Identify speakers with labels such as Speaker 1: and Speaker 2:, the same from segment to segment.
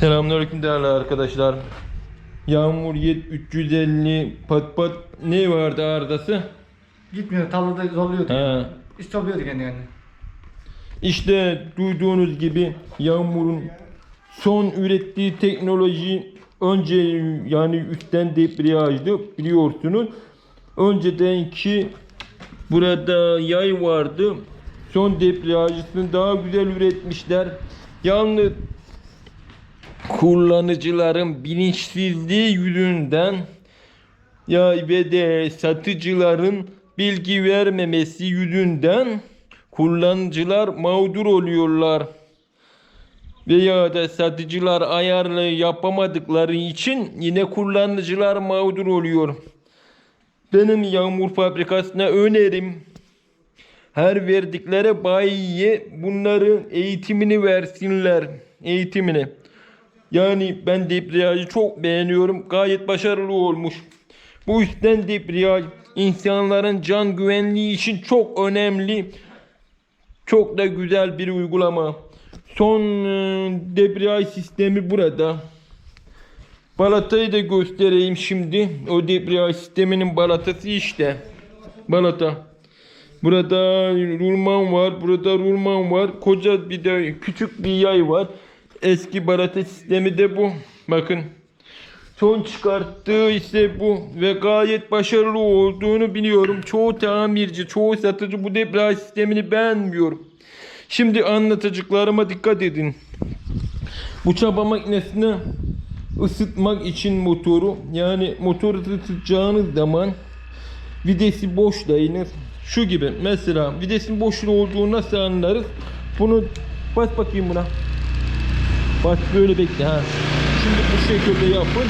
Speaker 1: Selamünaleyküm değerli arkadaşlar. Yağmur yet 350 pat pat ne vardı arızası?
Speaker 2: Gitmiyor tarlada zorluyordu.
Speaker 1: He.
Speaker 2: İstopluyordu kendi kendine.
Speaker 1: İşte duyduğunuz gibi Yağmur'un son ürettiği teknoloji önce yani üstten debriyajdı biliyorsunuz. Öncedenki burada yay vardı. Son debriyajını daha güzel üretmişler. Yalnız kullanıcıların bilinçsizliği yüzünden ya ve de satıcıların bilgi vermemesi yüzünden kullanıcılar mağdur oluyorlar. Veya da satıcılar ayarlı yapamadıkları için yine kullanıcılar mağdur oluyor. Benim yağmur fabrikasına önerim her verdikleri bayiye bunların eğitimini versinler. Eğitimini. Yani ben debriyajı çok beğeniyorum. Gayet başarılı olmuş. Bu yüzden debriyaj insanların can güvenliği için çok önemli. Çok da güzel bir uygulama. Son e, debriyaj sistemi burada. Balatayı da göstereyim şimdi. O debriyaj sisteminin balatası işte. Balata. Burada rulman var. Burada rulman var. Koca bir de küçük bir yay var. Eski balata sistemi de bu. Bakın. Son çıkarttığı ise bu ve gayet başarılı olduğunu biliyorum. Çoğu tamirci, çoğu satıcı bu debriyaj sistemini beğenmiyor. Şimdi anlatacaklarıma dikkat edin. Bu çaba makinesini ısıtmak için motoru yani motoru ısıtacağınız zaman videsi boşlayınız. Şu gibi mesela videsin boşluğu olduğunu nasıl anlarız? Bunu bas bakayım buna. Bak böyle bekle ha. Şimdi bu şekilde yapın.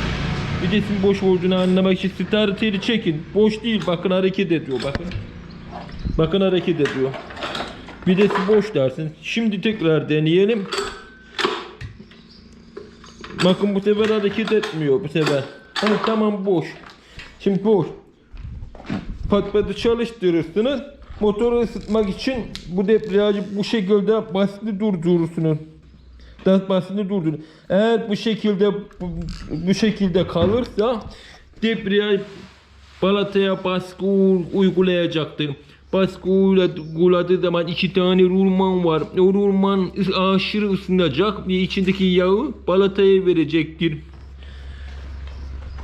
Speaker 1: Videsin boş olduğunu anlamak için starteri çekin. Boş değil bakın hareket ediyor bakın. Bakın hareket ediyor. Videsi boş dersin. Şimdi tekrar deneyelim. Bakın bu sefer hareket etmiyor bu sefer. Hani tamam boş. Şimdi boş. Pat patı çalıştırırsınız. Motoru ısıtmak için bu debriyajı bu şekilde basitli durdurursunuz. Da basitli durdur. Eğer bu şekilde bu, bu şekilde kalırsa debriyaj balataya baskı uygulayacaktır. Baskı uyguladığı zaman iki tane rulman var. O rulman aşırı ısınacak ve içindeki yağı balataya verecektir.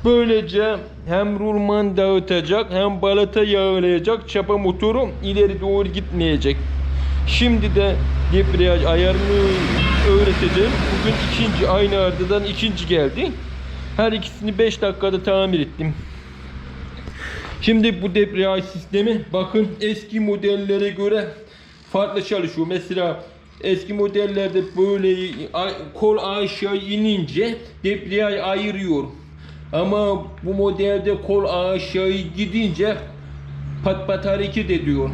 Speaker 1: Böylece hem rulman dağıtacak hem balata yağlayacak çapa motoru ileri doğru gitmeyecek. Şimdi de debriyaj ayarını öğreteceğim. Bugün ikinci aynı ardadan ikinci geldi. Her ikisini 5 dakikada tamir ettim. Şimdi bu debriyaj sistemi bakın eski modellere göre farklı çalışıyor. Mesela eski modellerde böyle kol aşağı inince debriyaj ayırıyor. Ama bu modelde kol aşağı gidince pat pat hareket ediyor.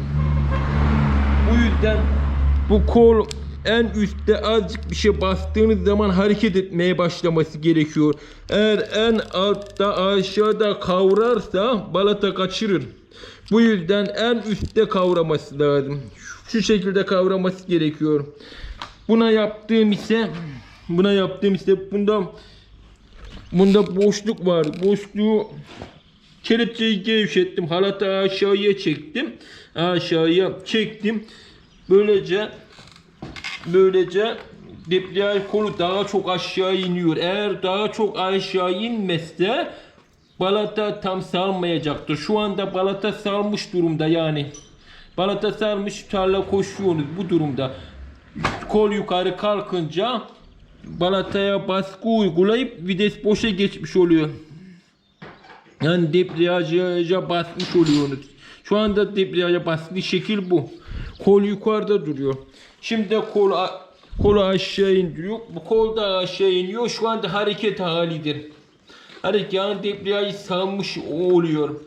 Speaker 1: Bu yüzden bu kol en üstte azıcık bir şey bastığınız zaman hareket etmeye başlaması gerekiyor. Eğer en altta aşağıda kavrarsa balata kaçırır. Bu yüzden en üstte kavraması lazım. Şu şekilde kavraması gerekiyor. Buna yaptığım ise buna yaptığım ise bunda bunda boşluk var. Boşluğu kelepçeyi gevşettim. Halatı aşağıya çektim. Aşağıya çektim. Böylece böylece debriyaj kolu daha çok aşağı iniyor. Eğer daha çok aşağı inmezse balata tam salmayacaktır. Şu anda balata salmış durumda yani. Balata salmış tarla koşuyorsunuz bu durumda. Kol yukarı kalkınca balataya baskı uygulayıp vites boşa geçmiş oluyor. Yani debriyaja basmış oluyorsunuz. Şu anda debriyaja bastığı şekil bu. Kol yukarıda duruyor. Şimdi de kol kolu aşağı indiriyor. Bu kol da aşağı iniyor. Şu anda hareket halidir. Hareket yani debriyajı salmış oluyor.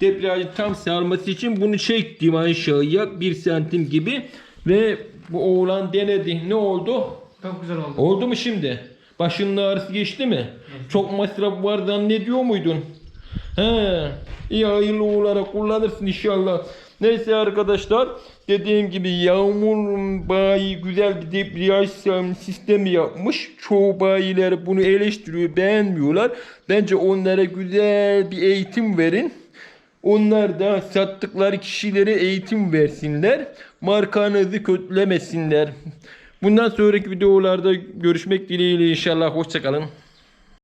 Speaker 1: Debriyajı tam salması için bunu çektim aşağıya bir santim gibi ve bu oğlan denedi. Ne oldu?
Speaker 2: Çok güzel oldu.
Speaker 1: Oldu mu şimdi? Başının ağrısı geçti mi? Çok masraf var zannediyor muydun? He, iyi hayırlı olarak kullanırsın inşallah. Neyse arkadaşlar dediğim gibi Yağmur bayi güzel bir debriyaj sistemi yapmış. Çoğu bayiler bunu eleştiriyor beğenmiyorlar. Bence onlara güzel bir eğitim verin. Onlar da sattıkları kişilere eğitim versinler. Markanızı kötülemesinler. Bundan sonraki videolarda görüşmek dileğiyle inşallah. Hoşçakalın.